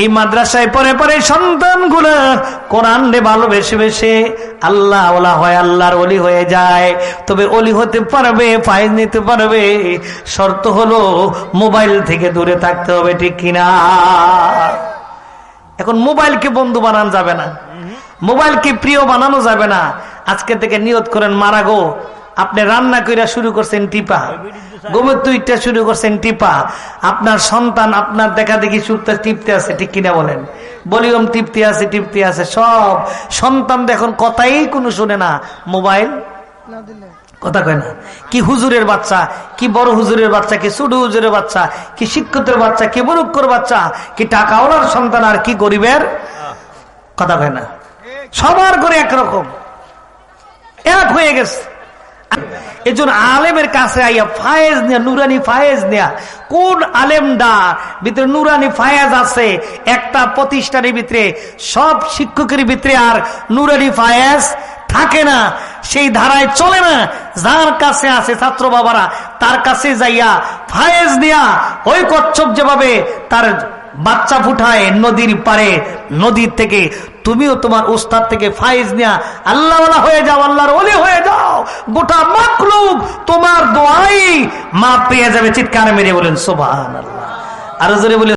এই মাদ্রাসায় পরে পরে সন্তানগুলো কোরআন রে ভালোবেসে বেসে আল্লাহ ওলা হয়, আল্লাহর অলি হয়ে যায়। তবে অলি হতে পারবে, ফাইজ নিতে পারবে। শর্ত হলো মোবাইল থেকে দূরে থাকতে হবে, ঠিক কিনা? এখন মোবাইলকে বন্ধু বানানো যাবে না। মোবাইলকে প্রিয় বানানো যাবে না। আজকে থেকে নিয়ত করেন, মারা গো আপনি রান্না কইরা শুরু করছেন টিপা। গোমের তুইটা শুরু করছেন টিপা। আপনার সন্তান আপনার দেখা দেখি সুরতে টিপতে আছে, ঠিক কিনা বলেন? বলিওম টিপতে আছে টিপতে আছে, সব। সন্তান এখন কথাই কোনো শুনে না। মোবাইল? কথা কয় না। কি হুজুরের বাচ্চা, কি বড় হুজুরের বাচ্চা, কি ছোট হুজুরের বাচ্চা, কি শিক্ষকের বাচ্চা, কি বরুক্ষর বাচ্চা, কি টাকা টাকাওয়ালার সন্তান আর কি গরিবের? কথা কয় না। সবার করে একরকম। এক হয়ে গেছে। এই আলেমের কাছে আইয়া ফায়েজ নেয়া, নুরানি ফায়েজ নেয়া। কোন আলেমডা ভিতরে নুরানি ফায়েজ আছে? একটা প্রতিষ্ঠানের ভিতরে, সব শিক্ষকের ভিতরে আর নুরানি ফায়েজ থাকে না, সেই ধারায় চলে না। যার কাছে আছে ছাত্র বাবারা, তার কাছে যাইয়া ফায়েজ নেয়া। ওই কচ্ছপ যেভাবে তার বাচ্চা ফুটায় নদীর পারে নদীর থেকে, তুমিও তোমার উস্তাদ থেকে ফায়েজ নেয়া। আল্লাহ হয়ে যাও, আল্লাহর গোটা মাকলুক তোমার দোয়াই মা পেয়ে যাবে, চিৎকার মেরে বলেন সোভান আল্লাহ আরও জোরে বলে